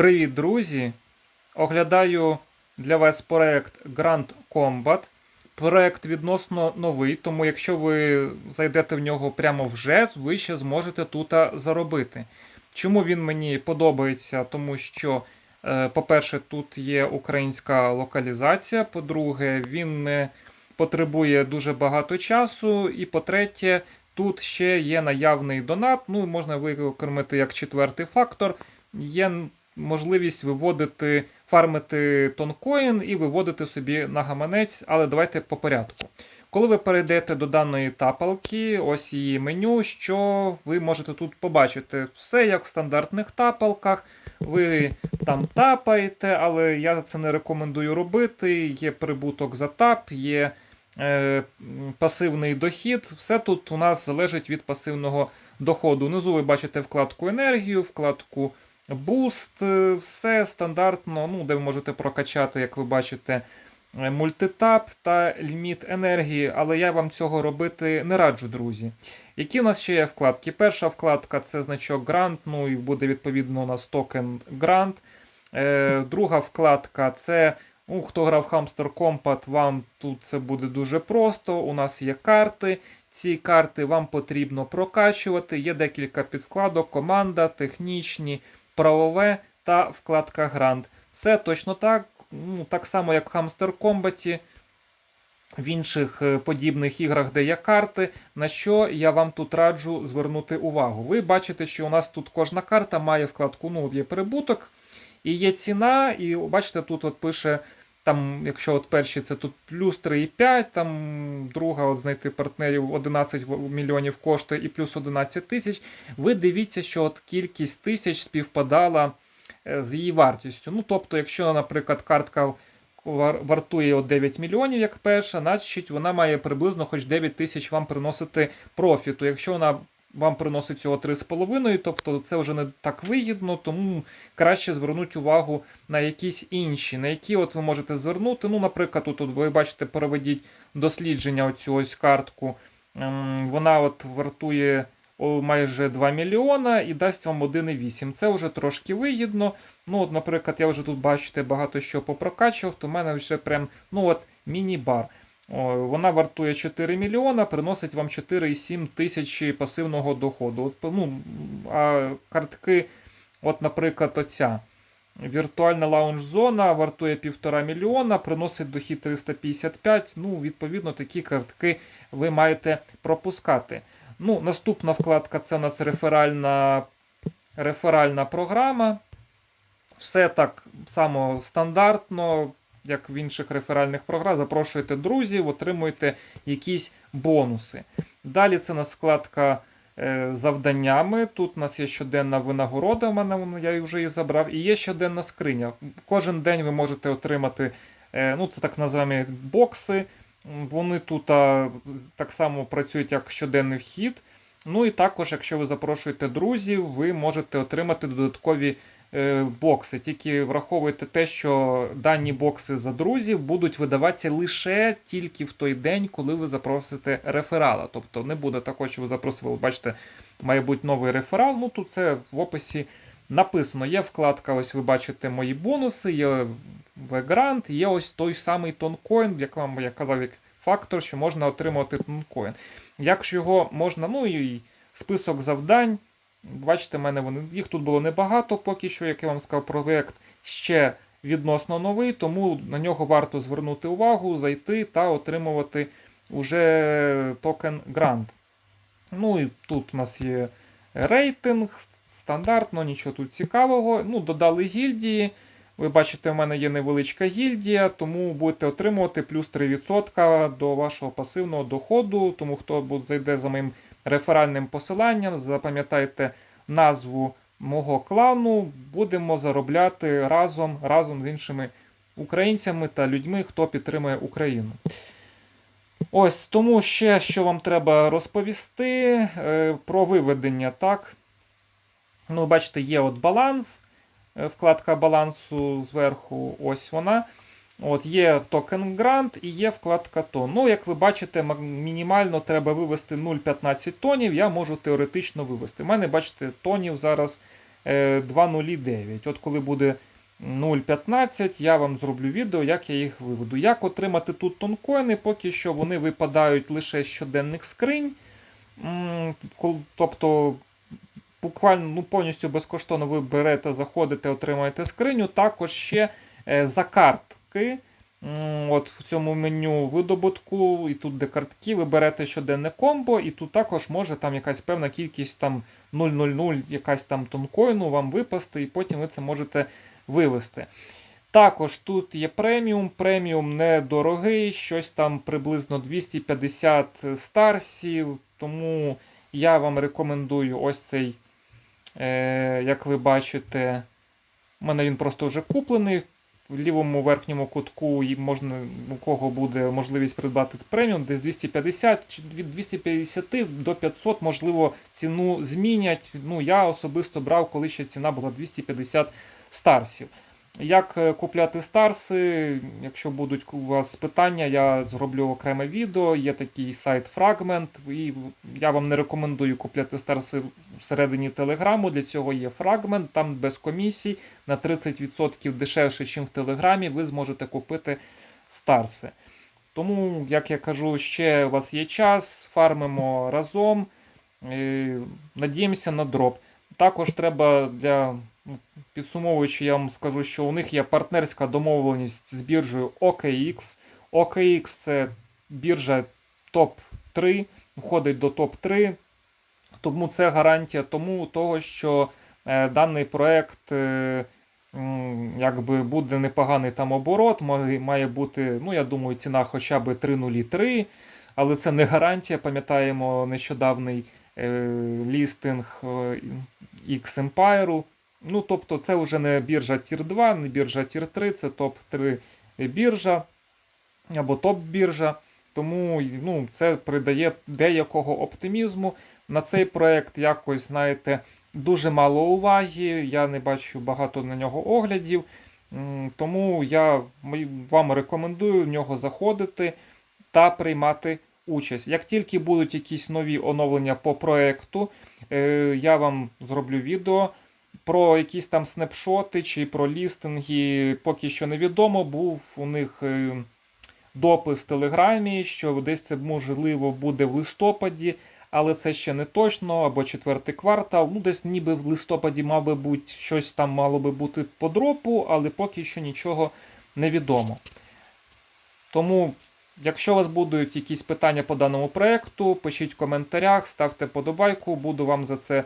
Привіт, друзі! Оглядаю для вас проект Grand Combat. Проект відносно новий, тому якщо ви зайдете в нього прямо вже, ви ще зможете тут заробити. Чому він мені подобається? Тому що, е, по-перше, тут є українська локалізація. По-друге, він не потребує дуже багато часу. І по-третє, тут ще є наявний донат. Ну, можна викормити як четвертий фактор. Є можливість виводити, фармити тонкоін і виводити собі на гаманець, але давайте по порядку. Коли ви перейдете до даної тапалки, ось її меню, що ви можете тут побачити? Все як в стандартних тапалках. Ви там тапаєте, але я це не рекомендую робити. Є прибуток за тап, є е, пасивний дохід. Все тут у нас залежить від пасивного доходу. Внизу ви бачите вкладку енергію, вкладку Boost, е, все стандартно, ну, де ви можете прокачати, як ви бачите, е, мультитап та ліміт енергії, але я вам цього робити не раджу, друзі. Які у нас ще є вкладки? Перша вкладка це значок Grant, ну і буде відповідно у нас токен Grant. Е, Друга вкладка це. Ну, Хто грав Hamster Combat, вам тут це буде дуже просто. У нас є карти. Ці карти вам потрібно прокачувати. Є декілька підвкладок, команда, технічні, правове та вкладка Грант. Все точно так. Ну, Так само, як в Hamster Комбаті, в інших е, подібних іграх, де є карти, на що я вам тут раджу звернути увагу. Ви бачите, що у нас тут кожна карта має вкладку, ну, є прибуток, і є ціна, і бачите, тут от пише. Там, якщо от перші це тут плюс 3,5, там друга от знайти партнерів 11 мільйонів коштує і плюс 11 тисяч. Ви дивіться, що от кількість тисяч співпадала е, з її вартістю. Ну, тобто, якщо, наприклад, картка вартує от 9 мільйонів, як перша, значить вона має приблизно хоч 9 тисяч вам приносити профіту. Якщо вона вам приносить цього 3,5, тобто це вже не так вигідно, тому краще звернути увагу на якісь інші, на які от ви можете звернути. Ну, наприклад, тут, тут ви бачите, переведіть дослідження оцю ось картку. Ем, Вона от вартує майже 2 мільйона і дасть вам 1,8. Це вже трошки вигідно. Ну, от, Наприклад, я вже тут бачите багато що попрокачував, то в мене вже прям ну от міні-бар. О, Вона вартує 4 мільйона, приносить вам 4,7 тисячі пасивного доходу. От, ну, а картки, от, наприклад, оця. Віртуальна лаунж-зона вартує 1,5 мільйона, приносить дохід 355. Ну, відповідно, такі картки ви маєте пропускати. Ну, Наступна вкладка це у нас реферальна, реферальна програма. Все так само стандартно як в інших реферальних програм, запрошуєте друзів, отримуєте якісь бонуси. Далі це у нас вкладка е, завданнями. Тут у нас є щоденна винагорода, в мене я вже її забрав, і є щоденна скриня. Кожен день ви можете отримати, е, ну це так називаємо бокси. Вони тут так само працюють як щоденний вхід. Ну і також, якщо ви запрошуєте друзів, ви можете отримати додаткові бокси. Тільки враховуйте те, що дані бокси за друзів будуть видаватися лише тільки в той день, коли ви запросите реферала. Тобто не буде такого, що ви запросили, бачите, має бути новий реферал. Ну тут це в описі написано. Є вкладка, ось ви бачите мої бонуси, є вегрант, є ось той самий тонкоін, як вам я казав, як фактор, що можна отримувати тонкоін. Якщо його можна, ну і список завдань. Бачите, мене вони їх тут було небагато поки що, як я вам сказав, проєкт ще відносно новий, тому на нього варто звернути увагу, зайти та отримувати уже токен Grant. Ну і тут у нас є рейтинг, стандартно, нічого тут цікавого. Ну, додали гільдії. Ви бачите, в мене є невеличка гільдія, тому будете отримувати плюс 3% до вашого пасивного доходу. Тому хто зайде за моїм реферальним посиланням, запам'ятайте назву мого клану, будемо заробляти разом, разом з іншими українцями та людьми, хто підтримує Україну. Ось тому ще що вам треба розповісти е, про виведення. так. Ну, бачите, є от баланс, е, вкладка балансу зверху, ось вона. От Є токен Grant і є вкладка тон. Ну, як ви бачите, мінімально треба вивести 0,15 тонів, я можу теоретично вивести. У мене, бачите, тонів зараз е, 2.0.9. От коли буде 0.15, я вам зроблю відео, як я їх виведу. Як отримати тут тонкоїни, поки що вони випадають лише з щоденних скринь. Тобто, буквально ну, повністю безкоштовно ви берете, заходите, отримаєте скриню. Також ще е, за картки. От в цьому меню видобутку, і тут де картки, ви берете щоденне комбо, і тут також може там якась певна кількість там 000, якась там тонкоїну вам випасти, і потім ви це можете вивести. Також тут є преміум. Преміум недорогий, щось там приблизно 250 старсів. Тому я вам рекомендую ось цей, е, як ви бачите, у мене він просто вже куплений. В лівому верхньому кутку можна, у кого буде можливість придбати преміум, десь 250 чи від 250 до 500, можливо, ціну змінять. Ну, я особисто брав, коли ще ціна була 250 старсів. Як е, купляти старси? Якщо будуть у вас питання, я зроблю окреме відео. Є такий сайт Fragment, і я вам не рекомендую купляти старси всередині Телеграму. Для цього є Fragment, там без комісій на 30% дешевше, ніж в Телеграмі, ви зможете купити старси. Тому, як я кажу, ще у вас є час, фармимо разом. Надіємося на дроп. Також треба для підсумовуючи, я вам скажу, що у них є партнерська домовленість з біржею OKX. OKX це біржа топ-3, входить до топ-3. Тому це гарантія тому того, що е, даний проект е, якби буде непоганий там оборот, має, має бути, ну я думаю, ціна хоча б 3.03, але це не гарантія. Пам'ятаємо нещодавний е, лістинг е, X Empire. Ну, тобто, це вже не біржа Tier 2, не біржа Tier 3, це топ-3 біржа або топ-біржа. Тому ну, це придає деякого оптимізму. На цей проект якось, знаєте, дуже мало уваги. Я не бачу багато на нього оглядів. Тому я вам рекомендую в нього заходити та приймати участь. Як тільки будуть якісь нові оновлення по проекту, е, я вам зроблю відео. Про якісь там снапшоти чи про лістинги поки що невідомо. Був у них е, допис в Телеграмі, що десь це можливо буде в листопаді, але це ще не точно, або четвертий квартал. Ну, десь ніби в листопаді, мав би бути щось там мало би бути по дропу, але поки що нічого не відомо. Тому, якщо у вас будуть якісь питання по даному проекту, пишіть в коментарях, ставте подобайку, буду вам за це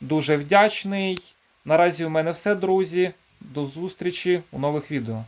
дуже вдячний. Наразі у мене все, друзі. До зустрічі у нових відео.